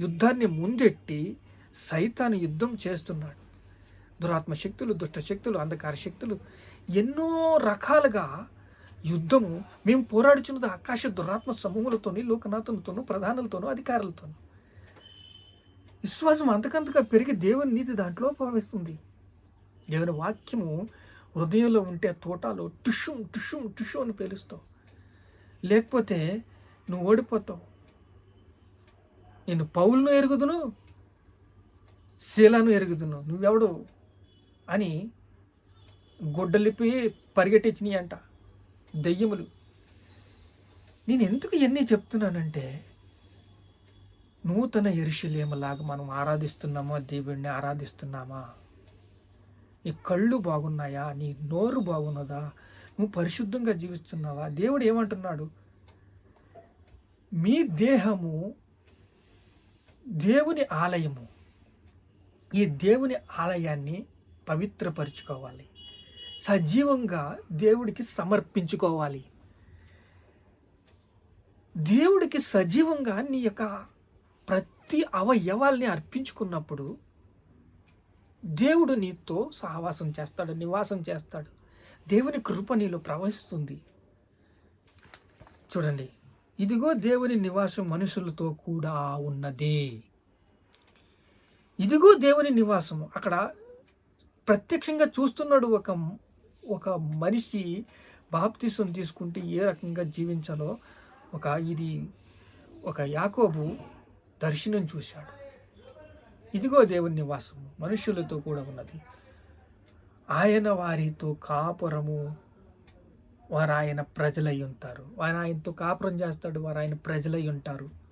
యుద్ధాన్ని ముందెట్టి సైతాను యుద్ధం చేస్తున్నాడు. దురాత్మ శక్తులు దుష్ట శక్తులు అంధకార శక్తులు ఎన్నో రకాలుగా యుద్ధము మేము పోరాడుచున్నది ఆకాశ దురాత్మ సమూహలతోని లోకనాథులతోనూ ప్రధానులతోనూ అధికారులతోనూ. విశ్వాసం అంతకంతగా పెరిగి దేవుని నీతి దాంట్లో భావిస్తుంది దేవుని వాక్యము హృదయంలో ఉంటే తోటలో టిష్యూ టిష్యూ టిష్యూ అని పేలుస్తావు. లేకపోతే నువ్వు ఓడిపోతావు. నేను పౌలను ఎరుగుదును శీలను ఎరుగుదును. నువ్వెవడు? అని గుడ్డలిపి పరిగెట్టించినాయి అంట దెయ్యములు. నేను ఎందుకు ఇవన్నీ చెప్తున్నానంటే నూతన ఎరుషులేమలాగా మనం ఆరాధిస్తున్నామా? దేవుణ్ణి ఆరాధిస్తున్నామా? నీ కళ్ళు బాగున్నాయా? నీ నోరు బాగున్నదా? నువ్వు పరిశుద్ధంగా జీవిస్తున్నావా? దేవుడు ఏమంటున్నాడు? మీ దేహము దేవుని ఆలయము. ఈ దేవుని ఆలయాన్ని పవిత్రపరుచుకోవాలి. సజీవంగా దేవుడికి సమర్పించుకోవాలి. దేవుడికి సజీవంగా నీ యొక్క ప్రతి అవయవాల్ని అర్పించుకున్నప్పుడు దేవుడు నీతో సహవాసం చేస్తాడు నివాసం చేస్తాడు. దేవుని కృప నీలో ప్రవహిస్తుంది. చూడండి. ఇదిగో దేవుని నివాసం మనుషులతో కూడా ఉన్నది. ఇదిగో దేవుని నివాసము. అక్కడ ప్రత్యక్షంగా చూస్తున్నాడు ఒక ఒక మనిషి బాప్తీసం తీసుకుంటే ఏ రకంగా జీవించాలో. ఒక ఇది ఒక యాకోబు దర్శనం చూశాడు. ఇదిగో దేవుని నివాసము. మనుషులతో కూడా ఉన్నది. ఆయన వారితో కాపురము వారు ఆయన ప్రజలై ఉంటారు వారు ఆయనతో కాపురం చేస్తాడు వారు ఆయన ప్రజలై ఉంటారు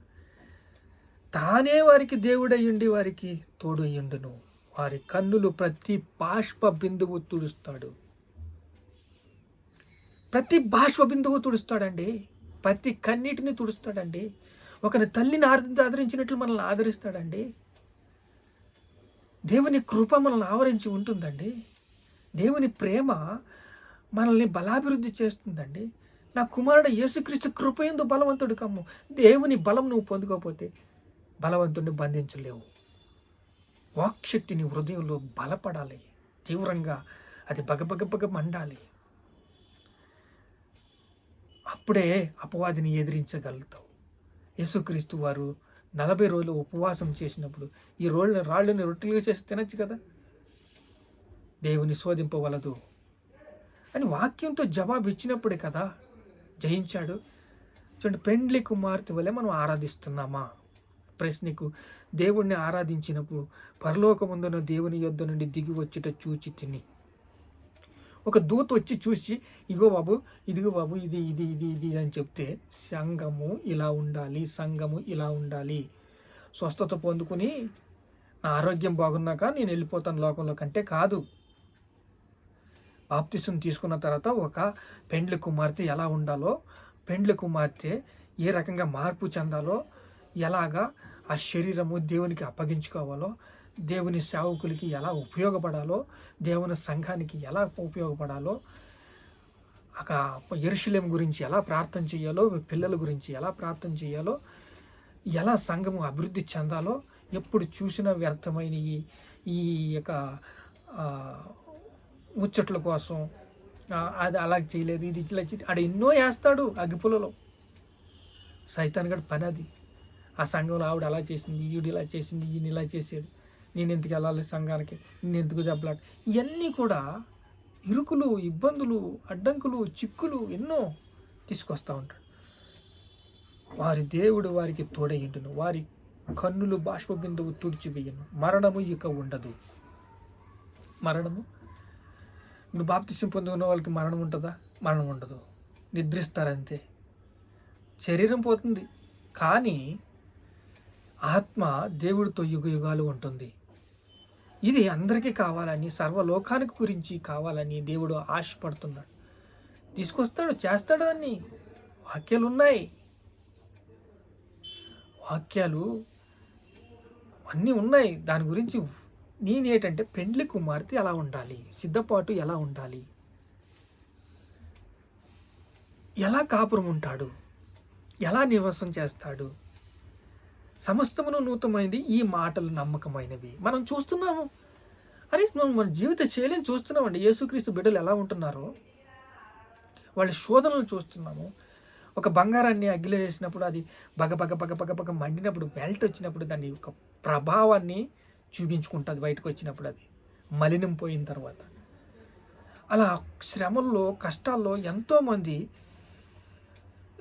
తానే వారికి దేవుడయ్యుండి వారికి తోడయ్యుండును. వారి కన్నులు ప్రతి బాష్ప బిందువు తుడుస్తాడు. ప్రతి బాష్ప బిందువు తుడుస్తాడండి. ప్రతి కన్నీటిని తుడుస్తాడండి. ఒకని తల్లిని ఆదరి ఆదరించినట్లు మనల్ని ఆదరిస్తాడండి. దేవుని కృప మనల్ని ఆవరించి ఉంటుందండి. దేవుని ప్రేమ మనల్ని బలాభివృద్ధి చేస్తుందండి. నా కుమారుడు యేసుక్రీస్తు కృపయందు బలవంతుడు కమ్ము. దేవుని బలం నువ్వు పొందుకోకపోతే బలవంతుడిని బంధించలేవు. వాక్శక్తిని హృదయంలో బలపడాలి. తీవ్రంగా అది బగబగబగ మండాలి. అప్పుడే అపవాదిని ఎదిరించగలుగుతావు. యేసుక్రీస్తు వారు నలభై రోజులు ఉపవాసం చేసినప్పుడు ఈ రోళ్ళ రాళ్ళని రొట్టెలుగా చేసి తినచ్చు కదా? దేవుని శోధింపవలదు. అని వాక్యంతో జవాబు ఇచ్చినప్పుడే కదా జయించాడు. చూడండి పెండ్లి కుమార్తె వలె మనం ఆరాధిస్తున్నామా? ప్రశ్నకు దేవుణ్ణి ఆరాధించినప్పుడు పరలోకముందున దేవుని యొద్ద నుండి దిగి వచ్చుట చూచి తిని. ఒక దూత వచ్చి చూసి ఇగో బాబు ఇదిగో బాబు ఇది ఇది ఇది ఇది అని చెప్తే సంఘము ఇలా ఉండాలి సంఘము ఇలా ఉండాలి. స్వస్థత పొందుకుని నా ఆరోగ్యం బాగున్నాక నేను వెళ్ళిపోతాను లోకంలో కంటే కాదు. బాప్తిసం తీసుకున్న తర్వాత ఒక పెండ్లి కుమార్తె ఎలా ఉండాలో పెండ్లి కుమార్తె ఏ రకంగా మార్పు చెందాలో ఎలాగా ఆ శరీరము దేవునికి అప్పగించుకోవాలో దేవుని సేవకులకి ఎలా ఉపయోగపడాలో దేవుని సంఘానికి ఎలా ఉపయోగపడాలో ఒక ఎరుశలేం గురించి ఎలా ప్రార్థన చేయాలో పిల్లల గురించి ఎలా ప్రార్థన చేయాలో ఎలా సంఘము అభివృద్ధి చెందాలో ఎప్పుడు చూసినా వ్యర్థమైన ఈ ఈ యొక్క ముచ్చట్ల కోసం అది అలా చేయలేదు ఇది ఇలా ఆడ ఎన్నో వేస్తాడు అగ్గిపులలో సైతాన్ గడు పని అది. ఆ సంఘంలో ఆవిడ అలా చేసింది ఈవిడ ఇలా చేసింది ఈయన ఇలా చేసాడు. నేను ఎందుకు వెళ్ళాలి సంఘానికి? నేను ఎందుకు చెప్పలాడు ఇవన్నీ కూడా ఇరుకులు ఇబ్బందులు అడ్డంకులు చిక్కులు ఎన్నో తీసుకొస్తూ ఉంటాడు. వారి దేవుడు వారికి తోడయ్యుండును. వారి కన్నులు బాష్ప బిందువు తుడిచివేయను. మరణము ఇక ఉండదు. మరణము నువ్వు బాప్తిసం పొందుకున్న వాళ్ళకి మరణం ఉంటుందా? మరణం ఉండదు. నిద్రిస్తారంతే. శరీరం పోతుంది. కానీ ఆత్మ దేవుడితో యుగ యుగాలు ఉంటుంది. ఇది అందరికీ కావాలని సర్వలోకానికి గురించి కావాలని దేవుడు ఆశపడుతున్నాడు. తీసుకొస్తాడు చేస్తాడు దాన్ని. వాక్యాలు ఉన్నాయి. వాక్యాలు అన్నీ ఉన్నాయి. దాని గురించి నేనేంటంటే పెండ్లి కుమార్తె ఎలా ఉండాలి? సిద్ధపాటు ఎలా ఉండాలి? ఎలా కాపురం ఉంటాడు? ఎలా నివాసం చేస్తాడు? సమస్తమును నూతనమైనది ఈ మాటలు నమ్మకమైనవి. మనం చూస్తున్నాము. అరే మనం మన జీవిత శైలిని చూస్తున్నామండి. యేసుక్రీస్తు బిడ్డలు ఎలా ఉంటున్నారో. వాళ్ళ శోధనలు చూస్తున్నాము. ఒక బంగారాన్ని అగ్గిలో వేసినప్పుడు అది బగ బగ బగ బగ బగ మండినప్పుడు బెల్ట్ వచ్చినప్పుడు దాని యొక్క ప్రభావాన్ని చూపించుకుంటుంది బయటకు వచ్చినప్పుడు అది. మలినం పోయిన తర్వాత. అలా శ్రమల్లో కష్టాల్లో ఎంతోమంది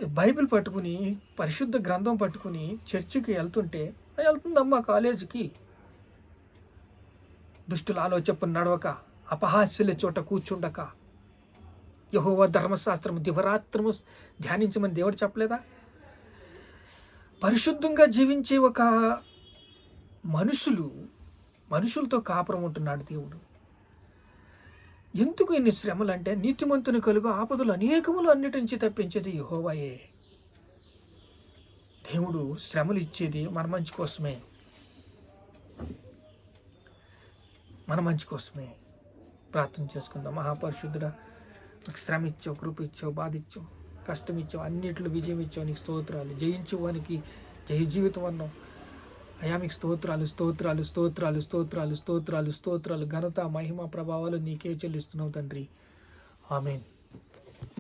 బైబిల్ పట్టుకుని పరిశుద్ధ గ్రంథం పట్టుకుని చర్చికి వెళ్తుంటే వెళ్తుందమ్మా కాలేజీకి. దుష్టుల ఆలోచన నడవక అపహాస్యుల చోట కూర్చుండక. యహోవ ధర్మశాస్త్రము దివరాత్రము ధ్యానించమని దేవుడు చెప్పలేదా? పరిశుద్ధంగా జీవించే ఒక మనుషులు మనుషులతో కాపురం ఉంటున్నాడు దేవుడు. ఎందుకు ఇన్ని శ్రమలు అంటే నీతిమంతుని కలుగు ఆపదలు అనేకములు అన్నిటి నుంచి తప్పించేది యహోవాయే. దేవుడు శ్రమలు ఇచ్చేది మన మంచి కోసమే. మన మంచి కోసమే. ప్రార్థన చేసుకుందాం. మహాపరిశుద్ధుడ నాకు శ్రమ ఇచ్చావు కృప ఇచ్చావు బాధ ఇచ్చావు కష్టం ఇచ్చావు అన్నిట్లో విజయం ఇచ్చావు నీకు స్తోత్రాలు. జయించు వానికి జయ జీవితం అన్నావు. అయా మీకు స్తోత్రాలు స్తోత్రాలు స్తోత్రాలు స్తోత్రాలు స్తోత్రాలు స్తోత్రాలు ఘనత మహిమ ప్రభావాలు నీకే చెల్లిస్తున్నావు తండ్రి. ఆమెన్.